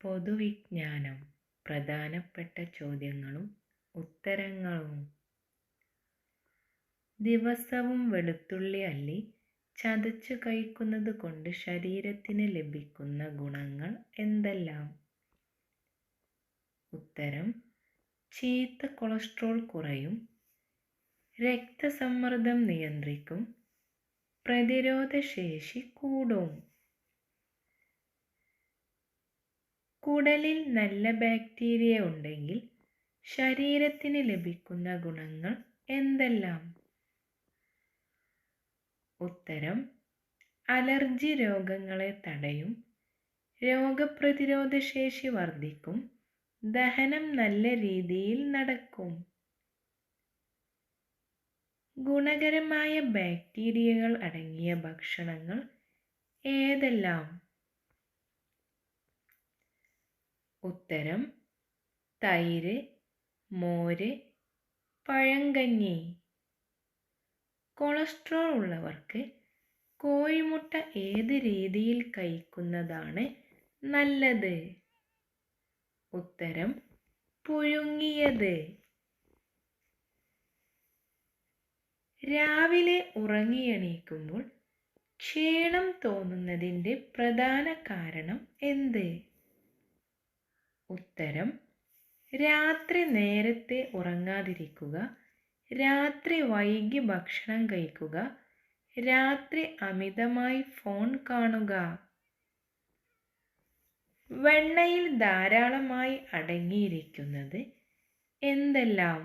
പൊതുവിജ്ഞാനം പ്രധാനപ്പെട്ട ചോദ്യങ്ങളും ഉത്തരങ്ങളും. ദിവസവും വെളുത്തുള്ളി അല്ലി ചതച്ചു കഴിക്കുന്നത് കൊണ്ട് ശരീരത്തിന് ലഭിക്കുന്ന ഗുണങ്ങൾ എന്തെല്ലാം? ഉത്തരം ചീത്ത കൊളസ്ട്രോൾ കുറയും രക്തസമ്മർദ്ദം നിയന്ത്രിക്കും പ്രതിരോധശേഷി കൂടും. കുടലിൽ നല്ല ബാക്ടീരിയ ഉണ്ടെങ്കിൽ ശരീരത്തിന് ലഭിക്കുന്ന ഗുണങ്ങൾ എന്തെല്ലാം? ഉത്തരം അലർജി രോഗങ്ങളെ തടയും രോഗപ്രതിരോധ ശേഷി വർദ്ധിക്കും ദഹനം നല്ല രീതിയിൽ നടക്കും. ഗുണകരമായ ബാക്ടീരിയകൾ അടങ്ങിയ ഭക്ഷണങ്ങൾ ഏതെല്ലാം? ഉത്തരം തൈര് മോര് പഴങ്കഞ്ഞി. കൊളസ്ട്രോൾ ഉള്ളവർക്ക് കോഴിമുട്ട ഏത് രീതിയിൽ കഴിക്കുന്നതാണ് നല്ലത്? ഉത്തരം പുഴുങ്ങിയത്. രാവിലെ ഉറങ്ങിയെണീക്കുമ്പോൾ ക്ഷീണം തോന്നുന്നതിന്റെ പ്രധാന കാരണം എന്ത്? ഉത്തരം രാത്രി നേരത്തെ ഉറങ്ങാതിരിക്കുക രാത്രി വൈകി ഭക്ഷണം കഴിക്കുക രാത്രി അമിതമായി ഫോൺ കാണുക. വെണ്ണയിൽ ധാരാളമായി അടങ്ങിയിരിക്കുന്നത് എന്തെല്ലാം?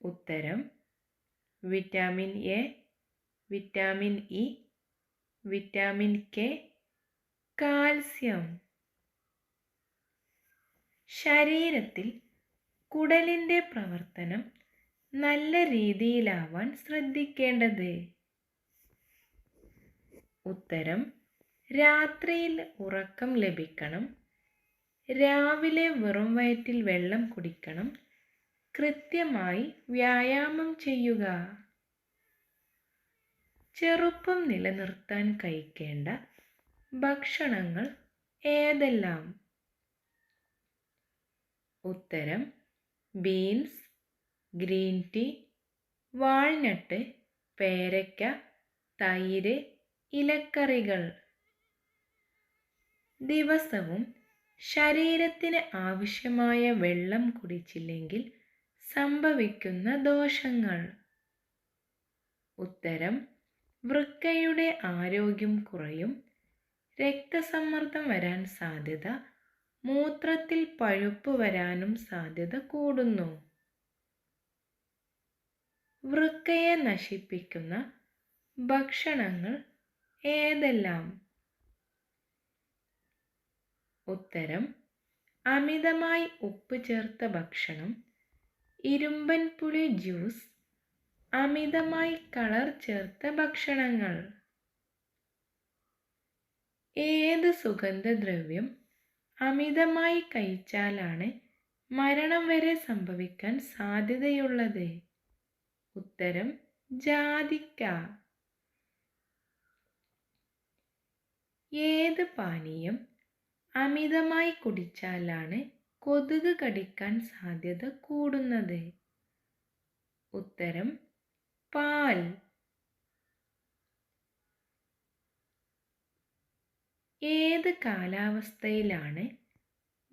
ഉത്തരം vitamin A vitamin E vitamin K calcium. ശരീരത്തിൽ കുടലിന്റെ പ്രവർത്തനം നല്ല രീതിയിലാവാൻ ശ്രദ്ധിക്കേണ്ടത്. ഉത്തരം രാത്രിയിൽ ഉറക്കം ലഭിക്കണം. രാവിലെ വെറും വയറ്റിൽ വെള്ളം കുടിക്കണം. കൃത്യമായി വ്യായാമം ചെയ്യുക. ചെറുപ്പം നിലനിർത്താൻ കഴിക്കേണ്ട ഭക്ഷണങ്ങൾ ഏതെല്ലാം? ഉത്തരം ബീൻസ് ഗ്രീൻ ടീ വാൾനട്ട് പേരയ്ക്ക തൈര് ഇലക്കറികൾ. ദിവസവും ശരീരത്തിന് ആവശ്യമായ വെള്ളം കുടിച്ചില്ലെങ്കിൽ സംഭവിക്കുന്ന ദോഷങ്ങൾ. ഉത്തരം വൃക്കയുടെ ആരോഗ്യം കുറയും രക്തസമ്മർദ്ദം വരാൻ സാധ്യത മൂത്രത്തിൽ പഴുപ്പ് വരാനും സാധ്യത കൂടുന്നു. വൃക്കയെ നശിപ്പിക്കുന്ന ഭക്ഷണങ്ങൾ ഏതെല്ലാം? ഉത്തരം അമിതമായി ഉപ്പ് ചേർത്ത ഭക്ഷണം ഇരുമ്പൻ പുളി ജ്യൂസ് അമിതമായി കളർ ചേർത്ത ഭക്ഷണങ്ങൾ. ഏത് സുഗന്ധദ്രവ്യം അമിതമായി കഴിച്ചാലാണ് മരണം വരെ സംഭവിക്കാൻ സാധ്യതയുള്ളത്? ഉത്തരം ജാതിക്ക. ഏത് പാനീയം അമിതമായി കുടിച്ചാലാണ് കൊതുക് കടിക്കാൻ സാധ്യത കൂടുന്നത്? ഉത്തരം പാൽ. ഏത് കാലാവസ്ഥയിലാണ്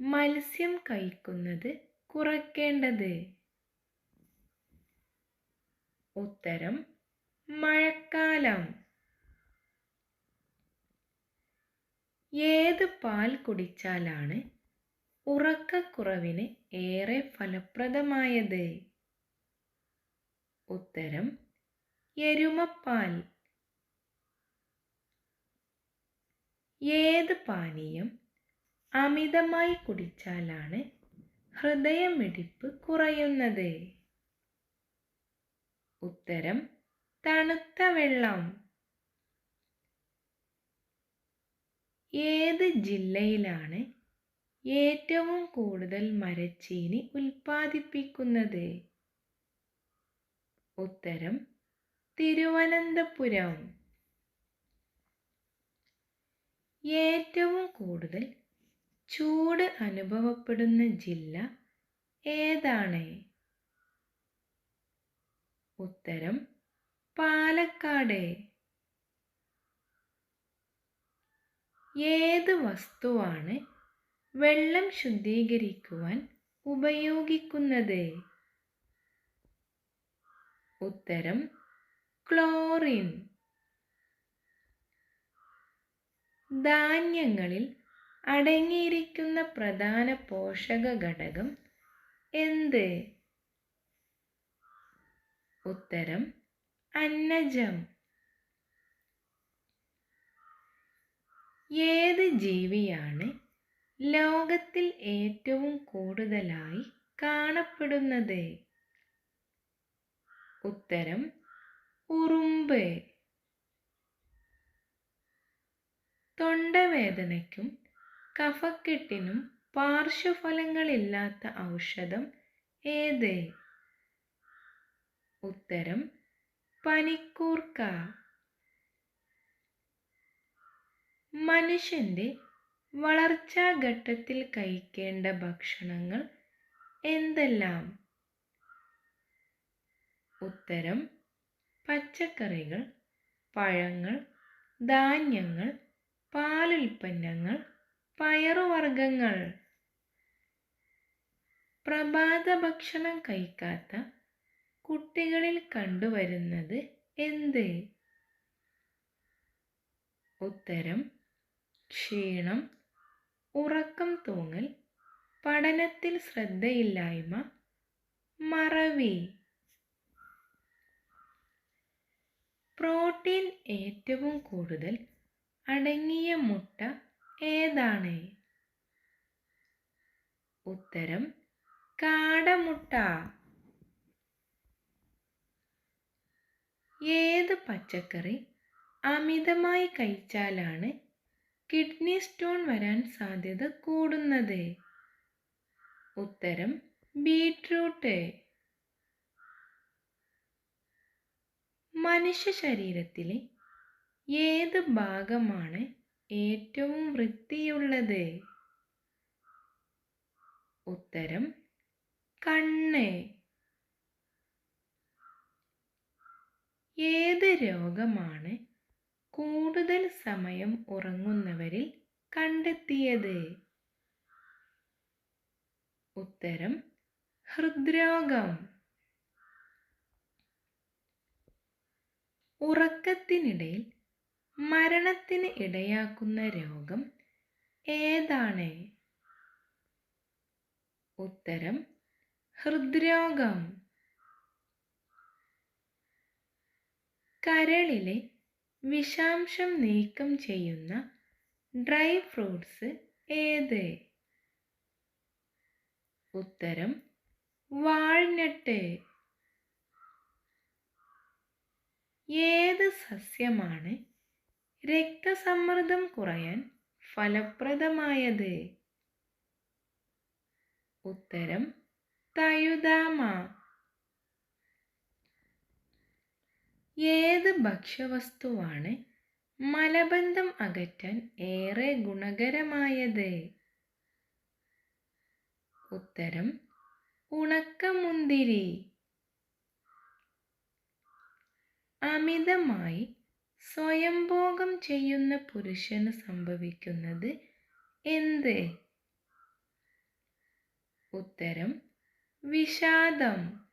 മത്സ്യം കഴിക്കുന്നത് കുറയ്ക്കേണ്ടത്? ഉത്തരം മഴക്കാലം. ഏത് പാൽ കുടിച്ചാലാണ് ഉറക്കക്കുറവിന് ഏറെ ഫലപ്രദമായത്? ഉത്തരം എരുമപ്പാൽ. ഏത് പാനീയം അമിതമായി കുടിച്ചാലാണ് ഹൃദയമിടിപ്പ് കുറയുന്നത്? ഉത്തരം തണുത്ത വെള്ളം. ഏത് ജില്ലയിലാണ് ഏറ്റവും കൂടുതൽ മരച്ചീനി ഉൽപ്പാദിപ്പിക്കുന്നത്? ഉത്തരം തിരുവനന്തപുരം. ഏറ്റവും കൂടുതൽ ചൂട് അനുഭവപ്പെടുന്ന ജില്ല ഏതാണ്? ഉത്തരം പാലക്കാട്. ഏത് വസ്തുവാണ് വെള്ളം ശുദ്ധീകരിക്കുവാൻ ഉപയോഗിക്കുന്നത്? ഉത്തരം ക്ലോറിൻ. ധാന്യങ്ങളിൽ അടങ്ങിയിരിക്കുന്ന പ്രധാന പോഷക ഘടകം എന്ത്? ഉത്തരം അന്നജം. ഏത് ജീവിയാണ് ലോകത്തിൽ ഏറ്റവും കൂടുതലായി കാണപ്പെടുന്നത്? ഉത്തരം ഉറുമ്പ്. തൊണ്ടവേദനയ്ക്കും കഫക്കെട്ടിനും പാർശ്വഫലങ്ങളില്ലാത്ത ഔഷധം ഏത്? ഉത്തരം പനിക്കൂർക്ക. മനുഷ്യന്റെ വളർച്ചാഘട്ടത്തിൽ കഴിക്കേണ്ട ഭക്ഷണങ്ങൾ എന്തെല്ലാം? ഉത്തരം പച്ചക്കറികൾ പഴങ്ങൾ ധാന്യങ്ങൾ പാലുൽപ്പന്നങ്ങൾ പയറുവർഗങ്ങൾ പ്രഭാത ഭക്ഷണം കഴിക്കാത്ത കുട്ടികളിൽ കണ്ടുവരുന്നത് എന്ത്? ഉത്തരം ക്ഷീണം ഉറക്കം തൂങ്ങൽ പഠനത്തിൽ ശ്രദ്ധയില്ലായ്മ മറവി. പ്രോട്ടീൻ ഏറ്റവും കൂടുതൽ അടങ്ങിയ മുട്ട ഏതാണ്? ഉത്തരം കാടമുട്ട. ഏത് പച്ചക്കറി അമിതമായി കഴിച്ചാലാണ് കിഡ്നി സ്റ്റോൺ വരാൻ സാധ്യത കൂടുന്നത്? ഉത്തരം ബീട്രൂട്ട്. മനുഷ്യ ശരീരത്തിലെ ഏത് ഭാഗമാണ് ഏറ്റവും വൃത്തിയുള്ളത്? ഉത്തരം കണ്ണ്. ഏത് രോഗമാണ് കൂടുതൽ സമയം ഉറങ്ങുന്നവരിൽ കണ്ടെത്തിയത്? ഉത്തരം ഹൃദ്രോഗം. ഉറക്കത്തിനിടയിൽ മരണത്തിന് ഇടയാക്കുന്ന രോഗം ഏതാണ്? ഉത്തരം ഹൃദ്രോഗം. കരളിലെ വിഷാംശം നീക്കം ചെയ്യുന്ന ഡ്രൈ ഫ്രൂട്ട്സ് ഏത്? ഉത്തരം വാൾനട്ട്. ഏത് സസ്യമാണ് രക്തസമ്മർദ്ദം കുറയാൻ ഫലപ്രദമായത്? ഉത്തരം തയുതാമ ഏത് ഭക്ഷ്യവസ്തുവാണ് മലബന്ധം അകറ്റാൻ ഏറെ ഗുണകരമായത്? ഉത്തരം ഉണക്കമുന്തിരി. അമിതമായി സ്വയംഭോഗം ചെയ്യുന്ന പുരുഷന് സംഭവിക്കുന്നത് എന്ത്? ഉത്തരം വിഷാദം.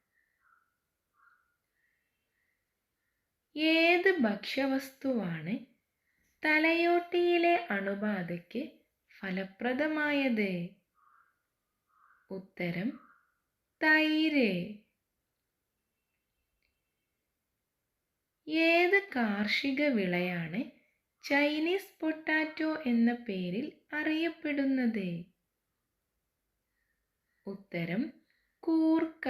ഏത് ഭക്ഷ്യവസ്തുവാണ് തലയോട്ടിയിലെ അണുബാധയ്ക്ക് ഫലപ്രദമായത്? ഉത്തരം തൈര്. ഏത് കാർഷിക വിളയാണ് ചൈനീസ് പൊട്ടാറ്റോ എന്ന പേരിൽ അറിയപ്പെടുന്നത്? ഉത്തരം കൂർക്ക.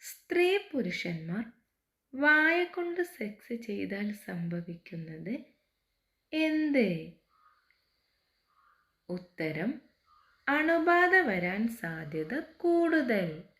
സ്ത്രീ പുരുഷന്മാർ വായ കൊണ്ട് സെക്സ് ചെയ്താൽ സംഭവിക്കുന്നത് എന്ത്? ഉത്തരം അണുബാധ വരാൻ സാധ്യത കൂടുതൽ.